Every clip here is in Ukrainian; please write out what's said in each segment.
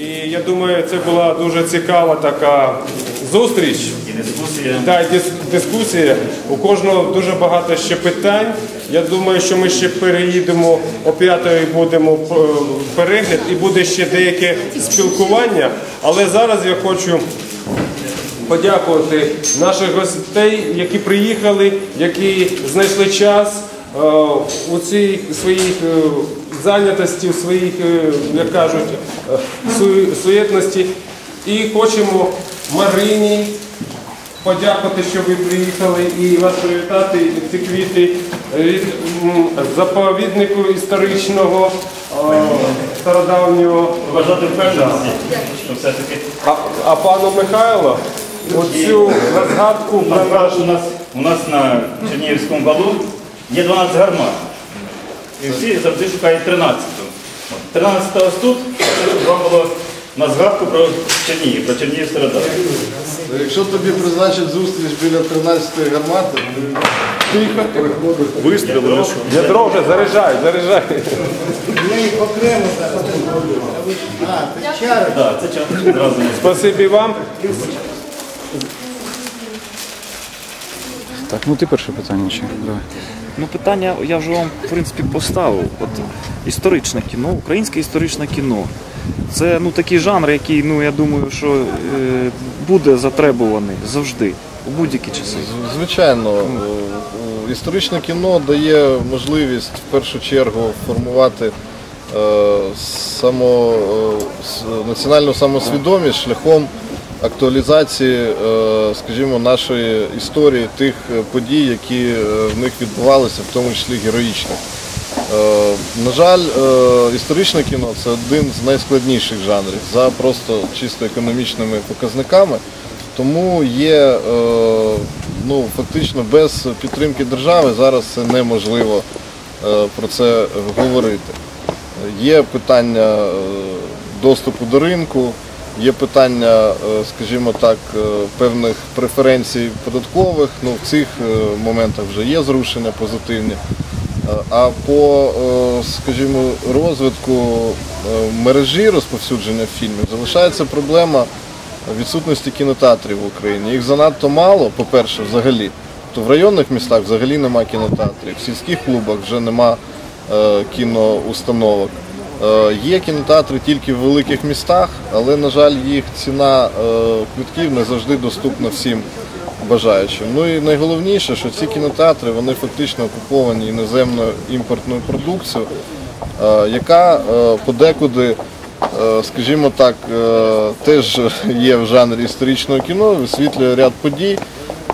І я думаю, це була дуже цікава така зустріч. І дискусія. Та дис- дискусія. У кожного дуже багато ще питань. Я думаю, що ми ще переїдемо о п'ятої будемо е, перегляд і буде ще деяке спілкування. Але зараз я хочу подякувати наших гостей, які приїхали, які знайшли час е, у цій своїй е, зайнятості, своїх, е, як кажуть, е, суєтності. І хочемо Марині подякувати, що ви приїхали і вас привітати ці квіти від заповіднику історичного е, стародавнього. Бажати впевненості, що все-таки А, а пану Михайло оцю на згадку у нас, про у нас, у нас на Чернігівському валу є 12 гармат. І всі завжди шукають 13-ту. 13 ось тут, це було на згадку про Чернігів, про Чернігів Стародавній. Якщо тобі призначать зустріч біля 13-ї гармати, Вистрілили. ядро вже заряджай, заряджай. Так, це час одразу не Спасибі вам. Так, ну ти перше питання чи? Давай. Ну, питання я вже вам в принципі поставив. От історичне кіно, українське історичне кіно. Це ну такий жанр, який, ну я думаю, що е, буде затребуваний завжди, у будь-які часи. звичайно, е, е, історичне кіно дає можливість в першу чергу формувати е, само, е, с- національну самосвідомість шляхом актуалізації, е, скажімо, нашої історії, тих е, подій, які е, в них відбувалися, в тому числі героїчних. На жаль, історичне кіно це один з найскладніших жанрів за просто чисто економічними показниками. Тому є ну, фактично без підтримки держави зараз це неможливо про це говорити. Є питання доступу до ринку, є питання, е, скажімо так, е, певних преференцій податкових. Ну, в цих е, моментах вже є зрушення позитивні. А по, скажімо, розвитку мережі розповсюдження фільмів залишається проблема відсутності кінотеатрів в Україні. Їх занадто мало, по-перше, взагалі. То в районних містах взагалі нема кінотеатрів, в сільських клубах вже нема кіноустановок. Е, є кінотеатри тільки в великих містах, але, на жаль, їх ціна е, квитків не завжди доступна всім бажаючим. Ну і найголовніше, що ці кінотеатри вони фактично окуповані іноземною імпортною продукцією, е, яка подекуди, скажімо так, теж є в жанрі історичного кіно, висвітлює ряд подій,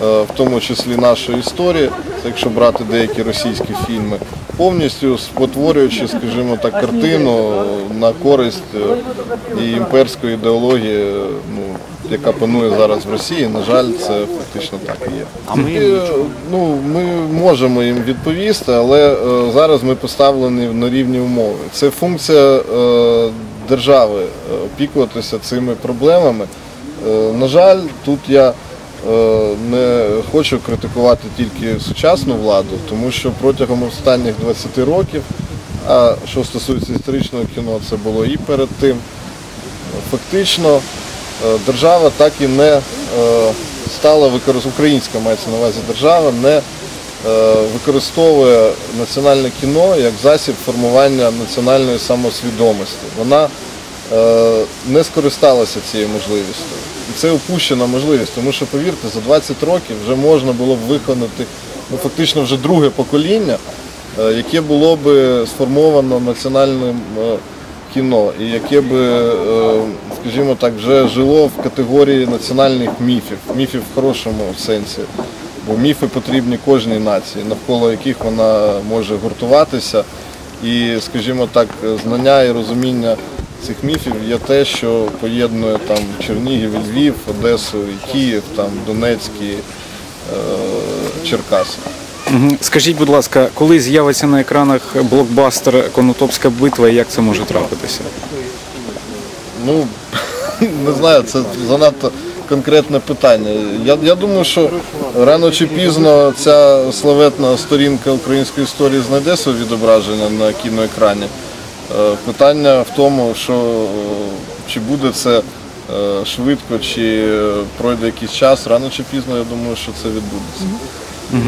в тому числі нашої історії, якщо брати деякі російські фільми, повністю спотворюючи, скажімо так, картину на користь е, і імперської ідеології, е, ну, яка панує зараз в Росії. На жаль, це фактично так і є. А ми е, ну, ми можемо їм відповісти, але зараз ми поставлені на рівні умови. Це функція держави опікуватися цими проблемами. На жаль, тут я не хочу критикувати тільки сучасну владу, тому що протягом останніх 20 років, а що стосується історичного кіно, це було і перед тим, фактично е, держава так і не е, стала використовувати, українська мається на увазі держава, не е, використовує національне кіно як засіб формування національної самосвідомості. Вона не скористалася цією можливістю. І це упущена можливість, тому що, повірте, за 20 років вже можна було б виконати ну, фактично вже друге покоління, е, яке було б сформовано національним е, кіно, і яке е, скажімо так, вже жило в категорії національних міфів, міфів в хорошому сенсі. Бо міфи потрібні кожній нації, навколо яких вона може гуртуватися. І, скажімо так, знання і розуміння цих міфів є те, що поєднує там Чернігів, Львів, Одесу, і Київ, там Донецький, е, Черкаси. Скажіть, будь ласка, коли з'явиться на екранах блокбастер Конотопська битва і як це може трапитися? Ну, не знаю, це занадто конкретне питання. Я, я думаю, що рано чи пізно ця славетна сторінка української історії знайде своє відображення на кіноекрані. Е, Питання в тому, що е, чи буде це е, швидко, чи пройде якийсь час, рано чи пізно, я думаю, що це відбудеться.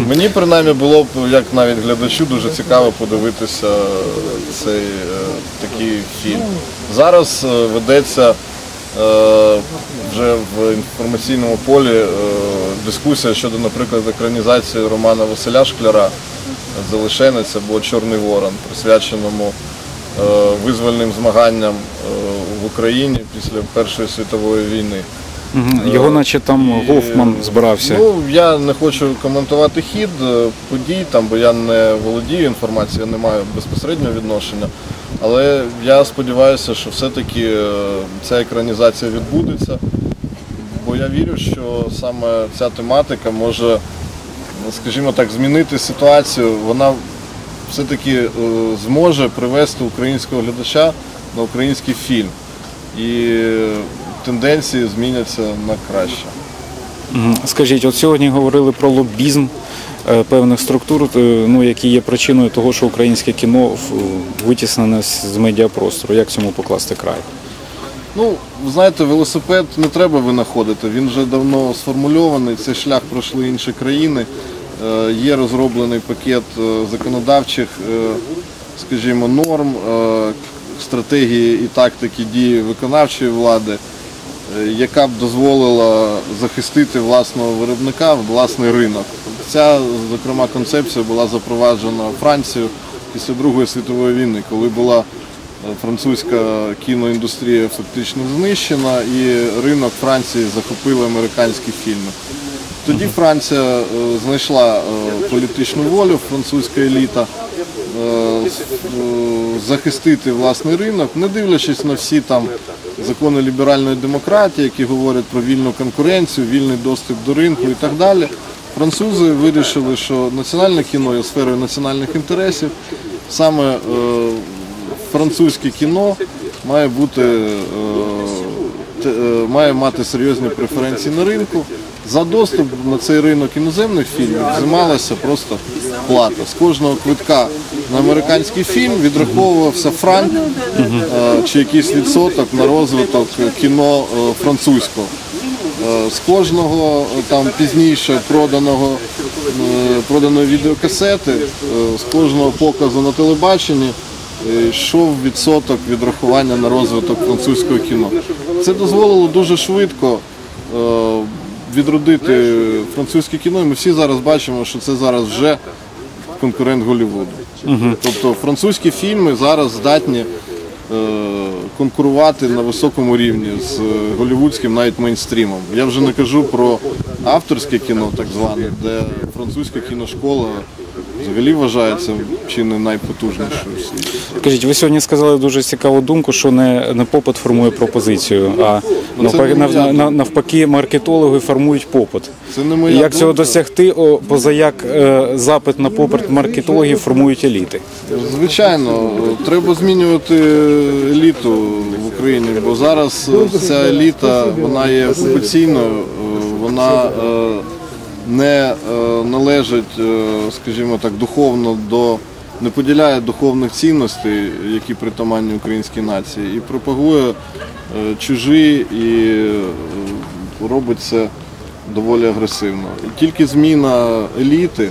Мені принаймні було б, як навіть глядачу, дуже цікаво подивитися цей такий фільм. Зараз ведеться вже в інформаційному полі дискусія щодо, наприклад, екранізації романа Василя Шкляра Залишенець або Чорний Ворон, присвяченому визвольним змаганням е, в Україні після Першої світової війни. Його наче там І, Гофман збирався. Ну, я не хочу коментувати хід е, подій, там, бо я не володію інформацією, не маю безпосереднього відношення. Але я сподіваюся, що все-таки е, ця екранізація відбудеться. Бо я вірю, що саме ця тематика може, скажімо так, змінити ситуацію. Вона все-таки е, зможе привести українського глядача на український фільм. І тенденції зміняться на краще. Скажіть, от сьогодні говорили про лобізм е, певних структур, е, ну, які є причиною того, що українське кіно витіснене з медіапростору. Як цьому покласти край? Ну, знаєте, велосипед не треба винаходити. Він вже давно сформульований. Цей шлях пройшли інші країни. Е, Є розроблений пакет е, законодавчих, е, скажімо, норм, стратегії і тактики дії виконавчої влади, яка б дозволила захистити власного виробника, власний ринок. Ця, зокрема, концепція була запроваджена Францією після Другої світової війни, коли була французька кіноіндустрія фактично знищена і ринок Франції захопили американські фільми. Тоді Франція е, знайшла е, політичну волю, французька еліта, е, захистити власний ринок, не дивлячись на всі там закони ліберальної демократії, які говорять про вільну конкуренцію, вільний доступ до ринку і так далі. Французи вирішили, що національне кіно є сферою національних інтересів. Саме французьке кіно має бути має мати серйозні преференції на ринку. За доступ на цей ринок іноземних фільмів взималася просто плата. З кожного квитка на американський фільм відраховувався франк е, чи якийсь відсоток на розвиток кіно е, французького. Е, З кожного там пізніше проданого проданої відеокасети, з кожного показу на телебаченні йшов відсоток відрахування на розвиток французького кіно. Це дозволило дуже швидко відродити французьке кіно, і ми всі зараз бачимо, що це зараз вже конкурент Голлівуду. Тобто французькі фільми зараз здатні е, конкурувати на високому рівні з голівудським навіть мейнстрімом. Я вже не кажу про авторське кіно, так зване, де французька кіношкола взагалі вважається чи не найпотужнішою в світі. Скажіть, ви сьогодні сказали дуже цікаву думку, що не, не попит формує пропозицію, а навпаки, не нав- навпаки маркетологи формують попит. Це не моя Як цього досягти, о, поза як е, запит на попит маркетологів формують еліти? Звичайно, треба змінювати еліту в Україні, бо зараз ця еліта вона є окупаційною, вона е, не е, належить, е, скажімо так, духовно до не поділяє духовних цінностей, які притаманні українській нації, і пропагує е, чужі і робить це доволі агресивно. І тільки зміна еліти,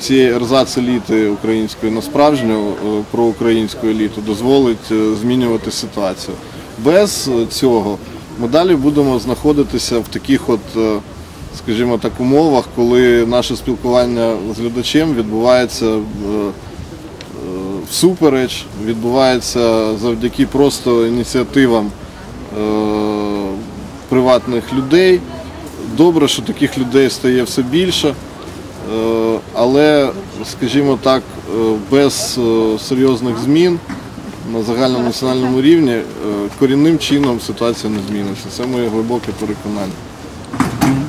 цієї ерзац еліти української на справжню проукраїнську еліту дозволить змінювати ситуацію. Без цього ми далі будемо знаходитися в таких от, скажімо так, умовах, коли наше спілкування з глядачем відбувається е, е, всупереч, відбувається завдяки просто ініціативам е, приватних людей. Добре, що таких людей стає все більше, але, скажімо так, без серйозних змін на загальнонаціональному рівні корінним чином ситуація не зміниться. Це моє глибоке переконання.